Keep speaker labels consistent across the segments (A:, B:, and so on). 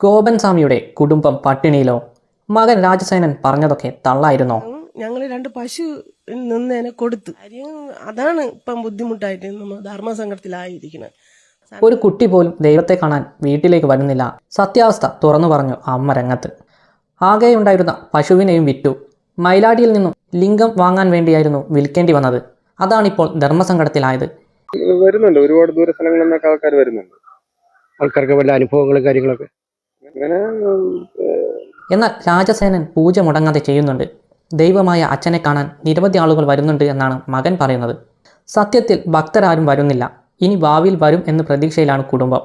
A: ഗോപൻ സ്വാമിയുടെ കുടുംബം പട്ടിണിയിലോ? മകൻ രാജസേനൻ പറഞ്ഞതൊക്കെ തള്ളായിരുന്നോ?
B: ഞങ്ങൾ രണ്ട് പശു നിന്നേനെ കൊടുത്തു. അതാണ് ഇപ്പം ബുദ്ധിമുട്ടായിട്ട് നമ്മൾ ധർമ്മസംഘത്തിലായിരിക്കുന്നത്
A: ഒരു കുട്ടി പോലും ദൈവത്തെ കാണാൻ വീട്ടിലേക്ക് വരുന്നില്ല. സത്യാവസ്ഥ തുറന്നു പറഞ്ഞു അമ്മ രംഗത്ത്. ആകെയുണ്ടായിരുന്ന പശുവിനെയും വിറ്റു. മൈലാടിയിൽ നിന്നും ലിംഗം വാങ്ങാൻ വേണ്ടിയായിരുന്നു വിൽക്കേണ്ടി വന്നത്. അതാണിപ്പോൾ ധർമ്മസങ്കടത്തിലായത്.
C: വരുന്നുണ്ട്. ഒരുപാട് ദൂര സ്ഥലങ്ങളിൽ നിന്നൊക്കെ ആൾക്കാർ വരുന്നുണ്ട്.
D: ആൾക്കാർക്ക് വല്ല അനുഭവങ്ങളും കാര്യങ്ങളൊക്കെ.
C: അങ്ങനെ
A: എന്നാൽ രാജസേനൻ പൂജ മുടങ്ങാതെ ചെയ്യുന്നുണ്ട്. ദൈവമായ അച്ഛനെ കാണാൻ നിരവധി ആളുകൾ വരുന്നുണ്ട് എന്നാണ് മകൻ പറയുന്നത്. സത്യത്തിൽ ഭക്തരാരും വരുന്നില്ല. ഇനി ഭാവിയിൽ വരും എന്ന പ്രതീക്ഷയിലാണ് കുടുംബം.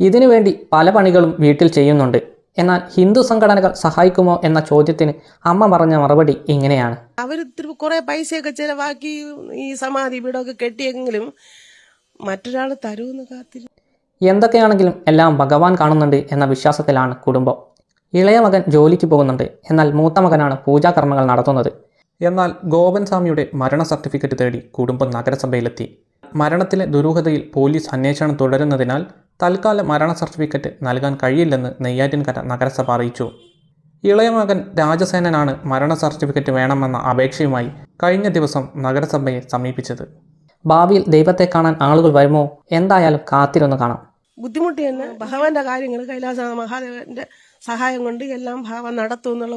A: ഇതിനുവേണ്ടി പല പണികളും വീട്ടിൽ ചെയ്യുന്നുണ്ട്. എന്നാൽ ഹിന്ദു സംഘടനകൾ സഹായിക്കുമോ എന്ന ചോദ്യത്തിന് അമ്മ പറഞ്ഞ മറുപടി ഇങ്ങനെയാണ്.
B: അവർ കുറെ കുറേ പൈസയൊക്കെ ചിലവാക്കി ഈ സമാധി വീടൊക്കെ കെട്ടിയെങ്കിലും മറ്റൊരാൾ തരുമെന്ന് കാത്തിരി
A: എന്തൊക്കെയാണെങ്കിലും എല്ലാം ഭഗവാൻ കാണുന്നുണ്ട് എന്ന വിശ്വാസത്തിലാണ് കുടുംബം. ഇളയ മകൻ ജോലിക്ക് പോകുന്നുണ്ട് എന്നാൽ മൂത്ത മകനാണ് പൂജാകർമ്മങ്ങൾ നടത്തുന്നത്. എന്നാൽ ഗോപൻ സ്വാമിയുടെ മരണ സർട്ടിഫിക്കറ്റ് തേടി കുടുംബം നഗരസഭയിലെത്തി. മരണത്തിലെ ദുരൂഹതയിൽ പോലീസ് അന്വേഷണം തുടരുന്നതിനാൽ തൽക്കാല മരണ സർട്ടിഫിക്കറ്റ് നൽകാൻ കഴിയില്ലെന്ന് നെയ്യാറ്റിൻകര നഗരസഭ അറിയിച്ചു. ഇളയ മകൻ രാജസേനനാണ് മരണ സർട്ടിഫിക്കറ്റ് വേണമെന്ന അപേക്ഷയുമായി കഴിഞ്ഞ ദിവസം നഗരസഭയെ സമീപിച്ചത്. ഭാവിയിൽ ദൈവത്തെ കാണാൻ ആളുകൾ വരുമോ? എന്തായാലും കാത്തിരുന്ന് കാണാം.
B: ബുദ്ധിമുട്ട് തന്നെ ഭഗവാന്റെ കാര്യങ്ങൾ കൈലാസ മഹാദേവന്റെ സഹായം കൊണ്ട് എല്ലാം ഭാവം നടത്തും എന്നുള്ള